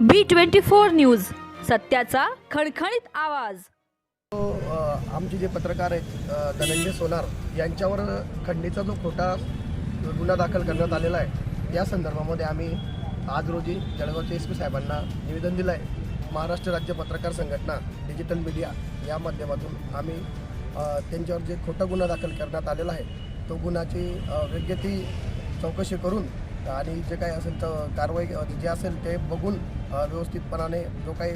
बी twenty four news सत्याचा खणखणीत आवाज. तो, आमचे जे पत्रकार आहेत धनंजय सोनार यांच्यावर खंडीचा जो खोटा गुन्हा दाखल करण्यात आलेला आहे या संदर्भामध्ये आम्ही आज रोजी जळगावच्या एस पी साहेबांना निवेदन दिलं आहे महाराष्ट्र राज्य पत्रकार संघटना डिजिटल मीडिया या माध्यमातून आम्ही त्यांच्यावर जे खोटा गुन्हा दाखल करण्यात आलेला आहे तो गुन्ह्याची योग्य ती चौकशी करून आणि जे काही असेल तर कारवाई जे असेल ते बघून व्यवस्थितपणाने जो काही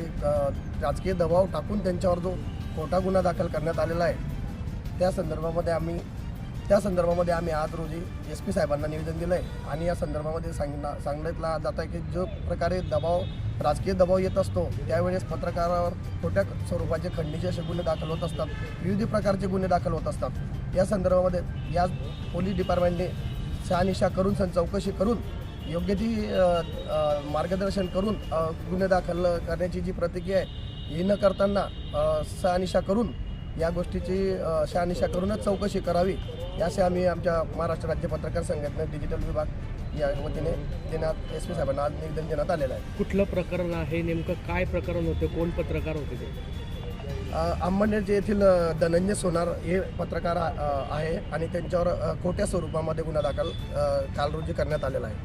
राजकीय दबाव टाकून त्यांच्यावर जो खोटा गुन्हा दाखल करण्यात आलेला आहे त्या संदर्भामध्ये आम्ही त्या संदर्भामध्ये आम्ही आज रोजी एस पी साहेबांना निवेदन दिलं आहे आणि या संदर्भामध्ये सांगणं सांगितला जात आहे की जो प्रकारे दबाव राजकीय दबाव येत असतो त्यावेळेस पत्रकारावर खोट्या स्वरूपाचे खंडीचे असे गुन्हे दाखल होत असतात विविध प्रकारचे गुन्हे दाखल होत असतात. या संदर्भामध्ये या पोलीस डिपार्टमेंटने शहानिशा करून सन चौकशी करून योग्य ती मार्गदर्शन करून गुन्हे दाखल करण्याची जी प्रतिक्रिया आहे ही न करताना शहानिशा करून या गोष्टीची शहानिशा करूनच चौकशी करावी. याचे आम्ही आमच्या महाराष्ट्र राज्य पत्रकार संघटना डिजिटल विभाग या वतीने देण्यात एस पी साहेबांना आज निवेदन देण्यात आलेलं आहे. कुठलं प्रकरण आहे नेमकं काय प्रकरण होते कोण पत्रकार होते ते? अ, अंबनेरचे येथील धनंजय सोनार हे पत्रकार आहे आणि त्यांच्यावर खोट्या स्वरूपामध्ये गुन्हा दाखल काल रोजी करण्यात आलेला आहे.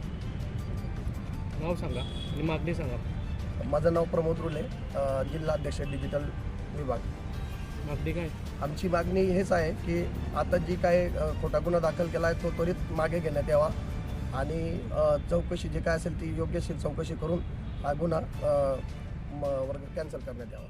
नाव सांगा आणि मागणी सांगा. माझं नाव प्रमोद रुले अ, जिल्हा अध्यक्ष डिजिटल विभाग. मागणी काय? आमची मागणी हेच आहे की आता जी काय अ, खोटा गुन्हा दाखल केला आहे तो त्वरित मागे घेण्यात यावा आणि अ, चौकशी जे काय असेल ती योग्यशीर चौकशी करून हा गुन्हा अ, म- वर्ग कॅन्सल करण्यात यावा.